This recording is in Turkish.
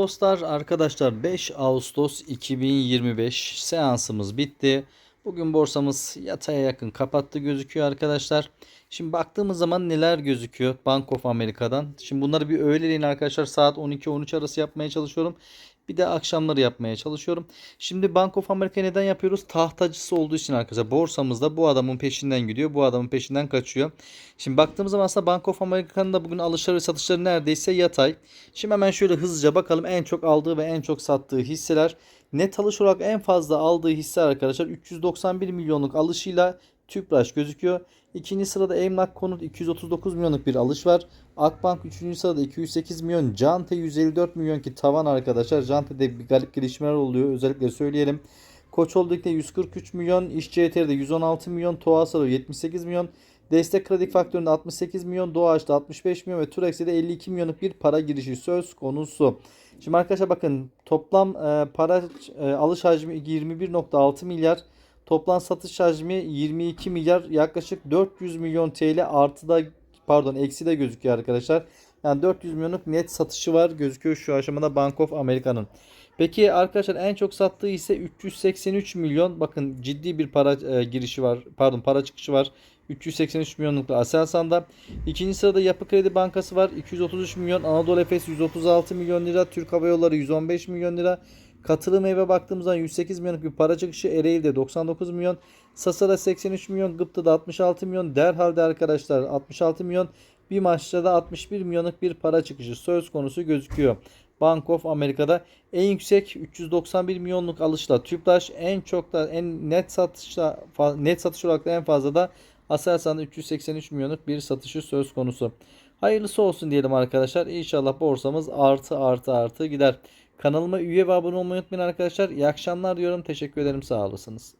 Dostlar arkadaşlar 5 Ağustos 2025 seansımız bitti. Bugün borsamız yataya yakın kapattı gözüküyor arkadaşlar. Şimdi baktığımız zaman neler gözüküyor Bank of America'dan. Şimdi bunları bir öğleleyin arkadaşlar saat 12-13 arası yapmaya çalışıyorum. Bir de akşamları yapmaya çalışıyorum. Şimdi Bank of America neden yapıyoruz? Tahtacısı olduğu için arkadaşlar. Borsamızda bu adamın peşinden gidiyor. Bu adamın peşinden kaçıyor. Şimdi baktığımız zaman aslında Bank of America'nın da bugün alışları ve satışları neredeyse yatay. Şimdi hemen şöyle hızlıca bakalım en çok aldığı ve en çok sattığı hisseler. Net alış olarak en fazla aldığı hisse arkadaşlar 391 milyonluk alışıyla Tüpraş gözüküyor. İkinci sırada Emlak Konut 239 milyonluk bir alış var. Akbank 3. sırada 208 milyon. Cante 154 milyon ki tavan arkadaşlar. Cante'de bir garip gelişmeler oluyor. Özellikle söyleyelim. Koç Holding'de 143 milyon. İş CTR'de 116 milyon. Toğasa'da 78 milyon. Destek kredi faktöründe 68 milyon. Doğaç'ta 65 milyon ve Turex'te de 52 milyonluk bir para girişi söz konusu. Şimdi arkadaşlar bakın toplam e, para e, alış hacmi 21.6 milyar. Toplam satış hacmi 22 milyar yaklaşık 400 milyon TL artıda pardon eksi de gözüküyor arkadaşlar. Yani 400 milyonluk net satışı var gözüküyor şu aşamada Bank of America'nın. Peki arkadaşlar en çok sattığı ise 383 milyon. Bakın ciddi bir para e, girişi var. Pardon para çıkışı var. 383 milyonlukla Aselsan'da. İkinci sırada Yapı Kredi Bankası var. 233 milyon. Anadolu Efes 136 milyon lira. Türk Hava Yolları 115 milyon lira. Katılım eve baktığımızda 108 milyonluk bir para çıkışı. Ereğli'de 99 milyon. Sasa'da 83 milyon. Gıpta'da 66 milyon. Derhalde arkadaşlar 66 milyon. Bir maçta da 61 milyonluk bir para çıkışı söz konusu gözüküyor. Bank of Amerika'da en yüksek 391 milyonluk alışla Tüpraş en çok da en net satışla net satış olarak da en fazla da Aselsan'da 383 milyonluk bir satışı söz konusu. Hayırlısı olsun diyelim arkadaşlar. İnşallah borsamız artı artı artı gider. Kanalıma üye ve abone olmayı unutmayın arkadaşlar. İyi akşamlar diyorum. Teşekkür ederim. Sağ olasınız.